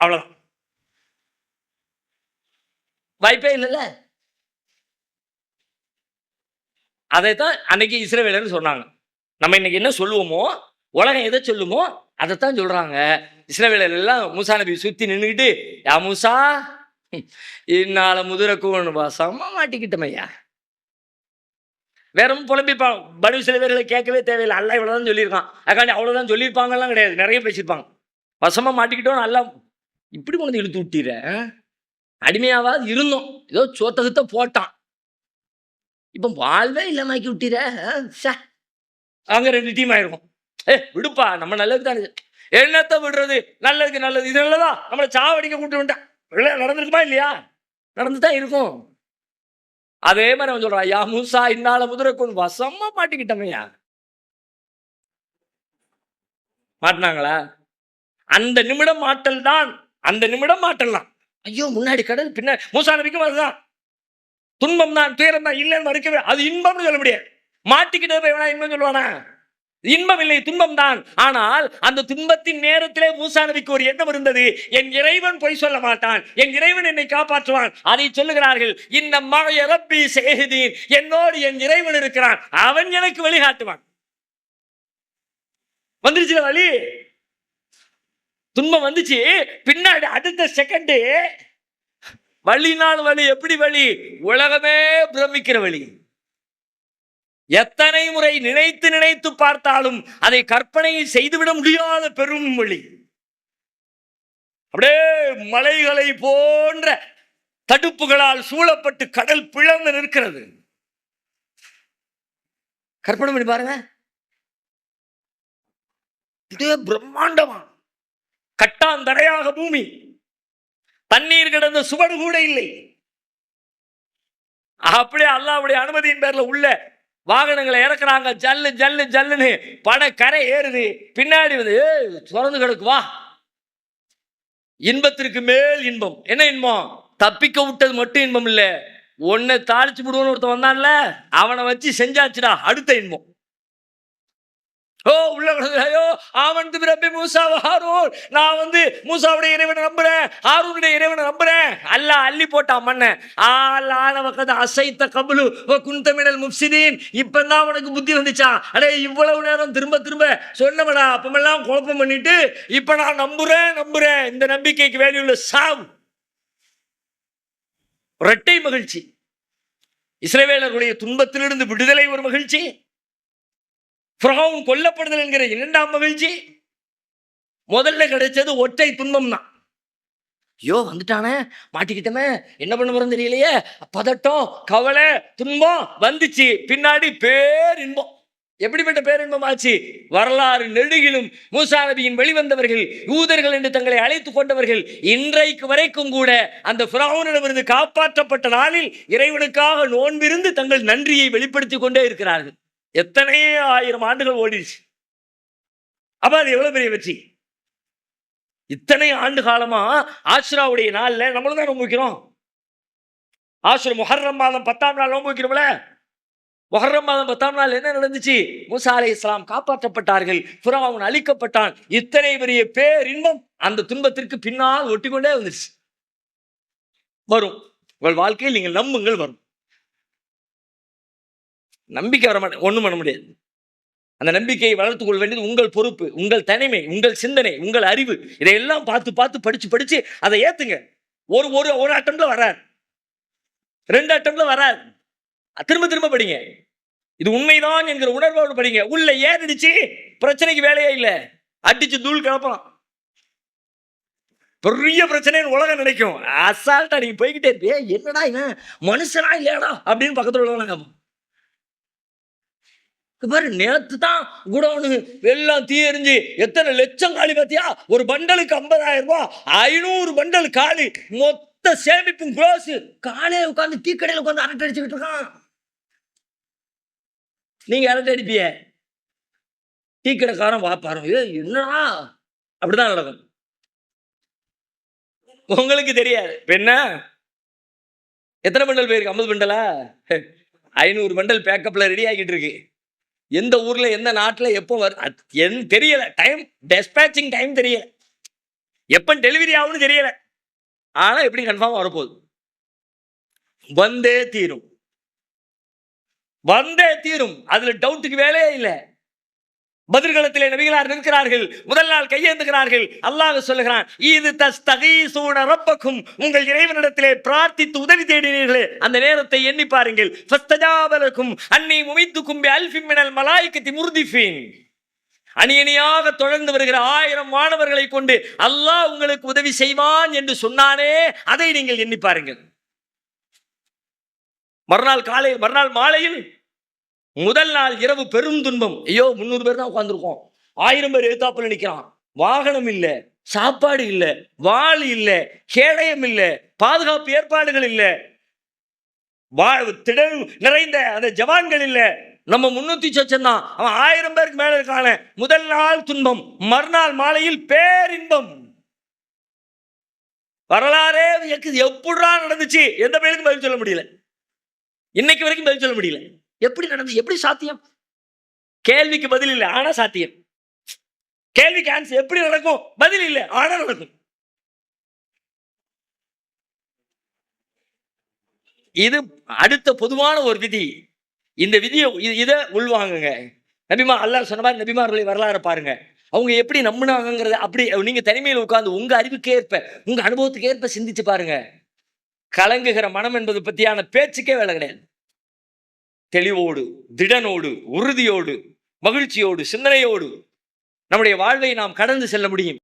அவ்வளோதான் வாய்ப்பே இல்லைல்ல? அதை தான் அன்னைக்கு இஸ்ரேவேலர்னு சொன்னாங்க. நம்ம இன்னைக்கு என்ன சொல்லுவோமோ உலகம் எதை சொல்லுமோ அதைத்தான் சொல்கிறாங்க இஸ்ரேவேலர் எல்லாம் மூசா நபி சுற்றி நின்றுக்கிட்டு யா மூசா இன்னால இந்நாள முதிர மாட்டிக்கிட்டமையா வேறமும் புலம்பிப்பாங்க பனு சில பேர்களை கேட்கவே தேவையில்லை. அல்ல இவ்வளோதான் சொல்லியிருக்கான். அதுக்காண்டி அவ்வளோதான் சொல்லியிருப்பாங்கலாம் கிடையாது. நிறைய பேசியிருப்பாங்க. வசமாக மாட்டிக்கிட்டோம் நல்லா இப்படி கொண்டு வந்து இழுத்து விட்டீர? அடிமையாவாது இருந்தோம். ஏதோ சோத்தகத்தை போட்டான். இப்போ வாழ்வே இல்லாமக்கி விட்டீர? சே அங்க ரெண்டு டீம் ஆயிருக்கும். ஏ விடுப்பா நம்ம நல்லதுக்கு தானே என்னத்த விடுறது? நல்லதுக்கு நல்லது. இது நல்லதா? நம்மளை சாவடிக்க கூட்டு வந்துட்டான். நடந்திருக்குமா இல்லையா? நடந்து தான் இருக்கும். அதே மாதிரி அவன் சொல்றான் யா மூசா இன்னால முதிரை கொண்டு வசமா மாட்டிக்கிட்டமையா மாட்டினாங்களா? அந்த நிமிடம் மாட்டல் தான் அந்த நிமிடம் மாட்டல் தான் ஐயோ முன்னாடி கடல் பின்னாடி மூசா நபிக்கும் அதுதான். துன்பம் தான் துயரம் தான் இல்லைன்னு மறுக்கவே அது இன்பம்னு சொல்ல முடியாது. மாட்டிக்கிட்டே போய் வேணா இன்பம் சொல்லுவானா? இன்பம் இல்லை துன்பம் தான். ஆனால் அந்த துன்பத்தின் நேரத்திலே மூசா நபிக்கு ஒரு எண்ணம் இருந்தது. என் இறைவன் பொய் சொல்ல மாட்டான். என் இறைவன் என்னை காப்பாற்றுவான். அதை சொல்லுகிறார்கள் இந்த மக ரப்பி என்னோடு என் இறைவன் இருக்கிறான். அவன் எனக்கு வழிகாட்டுவான். வந்துருச்சு வழி? துன்பம் வந்துச்சு. பின்னாடி அடுத்த செகண்டு வழினால் வழி எப்படி வழி உலகமே பிரமிக்கிற வழி எத்தனை முறை நினைத்து நினைத்து பார்த்தாலும் அதை கற்பனை செய்துவிட முடியாத பெரும் வழி அப்படியே மலைகளை போன்ற தடுப்புகளால் சூழப்பட்டு கடல் பிளந்து நிற்கிறது. கற்பனை பண்ணி பாருங்க. இது பிரம்மாண்டமா. கட்டாந்தரையாக பூமி. தண்ணீர் கிடந்த சுவடு கூட இல்லை. அப்படியே அல்லாவுடைய அனுமதியின் பேர்ல உள்ள வாகனங்களை இறக்குறாங்க. ஜல்லு ஜல்லு ஜல்லுன்னு பட கரை ஏறுது. பின்னாடி வந்து திறந்து கிடக்கு வா. இன்பத்திற்கு மேல் இன்பம். என்ன இன்பம்? தப்பிக்க விட்டது மட்டும் இன்பம் இல்லை. ஒன்னை தாளிச்சு விடுவோன்னு ஒருத்தன் வந்தான்ல அவனை வச்சு செஞ்சாச்சுடா அடுத்த இன்பம். ஓ உள்ள ஐயோ ஆவன் ரப்பி மூசா ஹாரூன். நான் வந்து மூசாவுடைய இறைவனை நம்புறேன் ஹாரூனுடைய இறைவனை நம்புறேன். அல்ல அள்ளி போட்டான் மண்ண. ஆள் பக்கத்து அசைத்த கபலு ஓ குந்தமிடல் முப்சிதீன். இப்பதான் உனக்கு புத்தி வந்துச்சா? அடே இவ்வளவு நேரம் திரும்ப திரும்ப சொன்னவடா அப்பமெல்லாம் குழப்பம் பண்ணிட்டு இப்ப நான் நம்புறேன் நம்புறேன். இந்த நம்பிக்கைக்கு வேலையுள்ள சாவு. இரட்டை மகிழ்ச்சி. இஸ்ரேவேலர்களுடைய துன்பத்திலிருந்து விடுதலை ஒரு மகிழ்ச்சி. ஃபிரௌன் கொல்லப்படுதல் என்கிற இரண்டாம் மகிழ்ச்சி முதல்ல கிடைச்சது ஒற்றை துன்பம் தான் ஐயோ வந்துட்டானே மாட்டிக்கிட்டமே என்ன பண்ண போறோம் தெரியலையே. பதட்டம் கவலை துன்பம் வந்துச்சு. பின்னாடி பேரின்பம். எப்படிப்பட்ட பேரின்பம் ஆச்சு? வரலாறு நெடுகிலும் மூசா நபியின் வெளிவந்தவர்கள் யூதர்கள் என்று தங்களை அழைத்துக் கொண்டவர்கள் இன்றைக்கு வரைக்கும் கூட அந்த பிராவுனிடமிருந்து காப்பாற்றப்பட்ட நாளில் இறைவனுக்காக நோன்பிருந்து தங்கள் நன்றியை வெளிப்படுத்திக் கொண்டே இருக்கிறார்கள். எத்தனையே ஆயிரம் ஆண்டுகள் ஓடிடுச்சு? அப்ப அது எவ்வளவு பெரிய வெற்றி? இத்தனை ஆண்டு காலமா ஆஷ்ராவுடைய நாள்ல நம்மளும் தான் நோன்பு வைக்கிறோம். ஆஷ்ரா முஹர்ரம் மாதம் பத்தாம் நாள் நோன்பு வைக்கிறோம்ல. முஹர்ரம் மாதம் பத்தாம் நாள் என்ன நடந்துச்சு? மூசா அலை இஸ்லாம் காப்பாற்றப்பட்டார்கள். புறாவன் அழிக்கப்பட்டான். இத்தனை பெரிய பேரின்பம் அந்த துன்பத்திற்கு பின்னால் ஒட்டிக்கொண்டே வந்துருச்சு. வரும். உங்கள் வாழ்க்கையில் நீங்கள் நம்புங்கள் வரும். நம்பிக்கை வர மாட்டேன் ஒன்றும் பண்ண முடியாது. அந்த நம்பிக்கையை வளர்த்துக் கொள்ள வேண்டியது உங்கள் பொறுப்பு உங்கள் தனிமை உங்கள் சிந்தனை உங்கள் அறிவு. இதையெல்லாம் பார்த்து பார்த்து படிச்சு படிச்சு அதை ஏத்துங்க. ஒரு ஒரு ஒரு அட்டம்ல வராது ரெண்டு அட்டம்ல வராது திரும்ப திரும்ப படிங்க. இது உண்மைதான் என்கிற உணர்வோடு படிங்க. உள்ள ஏறிடுச்சு பிரச்சனைக்கு வேலையே இல்லை. அடிச்சு தூள் கிளப்பலாம் பெரிய பிரச்சனைன்னு உலகம் நினைக்கும். அசால்ட்டா நீங்க போய்கிட்டே இருப்பே என்னடா இவன்? மனுஷனா இல்லையாடா? அப்படின்னு பக்கத்துல உள்ளவங்க கேட்போம் இங்க பாரு தான் குடோனு எல்லாம் தீ எரிஞ்சு எத்தனை லட்சம் காலி பார்த்தியா ஒரு பண்டலுக்கு ஐம்பதாயிரம் ரூபாய் ஐநூறு பண்டல் காலி மொத்த சேமிப்பும் க்ளோஸ். காலையே உட்காந்து டீ கடையில் உட்காந்து அரட்டை அடிச்சுக்கிட்டு இருக்கான். நீங்க அரட்டை அடிப்பிய? டீ கடைக்காரன் வாப்பாரு ஏ என்னடா? அப்படிதான் நடக்கும். உங்களுக்கு தெரியாது. என்ன? எத்தனை பண்டல் போயிருக்கு? ஐம்பது பண்டலா? ஐநூறு பண்டல் பேக்கப்ல ரெடி ஆகிட்டு இருக்கு. எந்த ஊர்ல எந்த நாட்டில் எப்போ வரும் அது என் தெரியல. டைம் டெஸ்பேச்சிங் டைம் தெரியல. எப்போ டெலிவரி ஆகும்னு தெரியல. ஆனால் எப்படி கன்ஃபார்ம் வரப்போகுது? வந்தே தீரும். வந்தே தீரும். அதுல டவுட்டுக்கு வேலையே இல்லை. பதிர்களத்திலே நபிகளார் நிற்கிறார்கள். முதல் நாள் கையேந்துகிறார்கள். அல்லாஹ் சொல்லுகிறான் இது தஸ்தகீசூன ரப்பக்கும். உங்கள் இறைவனிடத்திலே பிரார்த்தித்து உதவி தேடினீர்களே. அந்த நேரத்தை எண்ணி பாருங்கள். ஃபஸ்தஜாபலக்கும் அன்னி முமித்துக்கும் பி அல்ஃபின் மினல் மலாயிக்கத்தி முர்திஃபீன். தொடர்ந்து வருகிற ஆயிரம் மாணவர்களை கொண்டு அல்லாஹ் உங்களுக்கு உதவி செய்வான் என்று சொன்னானே அதை நீங்கள் எண்ணி பாருங்கள். மறுநாள் காலையில் மறுநாள் மாலையில் முதல் நாள் இரவு பெரும் துன்பம். ஐயோ முந்நூறு பேர் தான் உட்காந்துருக்கோம் ஆயிரம் பேர் எதிர்த்தாப்புல நிற்கிறான் வாகனம் இல்லை சாப்பாடு இல்லை வாள் இல்லை கேடயம் இல்லை பாதுகாப்பு ஏற்பாடுகள் இல்லை. வா திடல் நிறைந்த அந்த ஜவான்கள் இல்லை. நம்ம முன்னூத்தி சொச்சம் தான். அவன் ஆயிரம் பேருக்கு மேல இருக்கான. முதல் நாள் துன்பம். மறுநாள் மாலையில் பேரின்பம். வரலாறே எப்படா நடந்துச்சு? எந்த பேருக்கும் பதில் சொல்ல முடியல? இன்னைக்கு வரைக்கும் பதில் சொல்ல முடியல. எப்படி நடந்து எப்படி சாத்தியம்? கேள்விக்கு பதில் இல்லை ஆனா சாத்தியம். கேள்விக்கு ஆன்சர் எப்படி நடக்கும்? பதில் இல்லை ஆனா நடக்கும். இது அடுத்த பொதுவான ஒரு விதி. இந்த விதியை இதை உள்வாங்குங்க. நபிமா அல்லாஹ் சொன்ன மாதிரி நபிமார்களை வரலாறு பாருங்க. அவங்க எப்படி நம்பினாங்கிறத அப்படி நீங்க தனிமையில் உட்கார்ந்து உங்க அறிவுக்கு ஏற்ப உங்க அனுபவத்துக்கு ஏற்ப சிந்திச்சு பாருங்க. கலங்குகிற மனம் என்பது பத்தியான பேச்சுக்கே வேலை கிடையாது. தெளிவோடு திடனோடு உறுதியோடு மகிழ்ச்சியோடு சிந்தனையோடு நம்முடைய வாழ்வை நாம் கடந்து செல்ல முடியும்.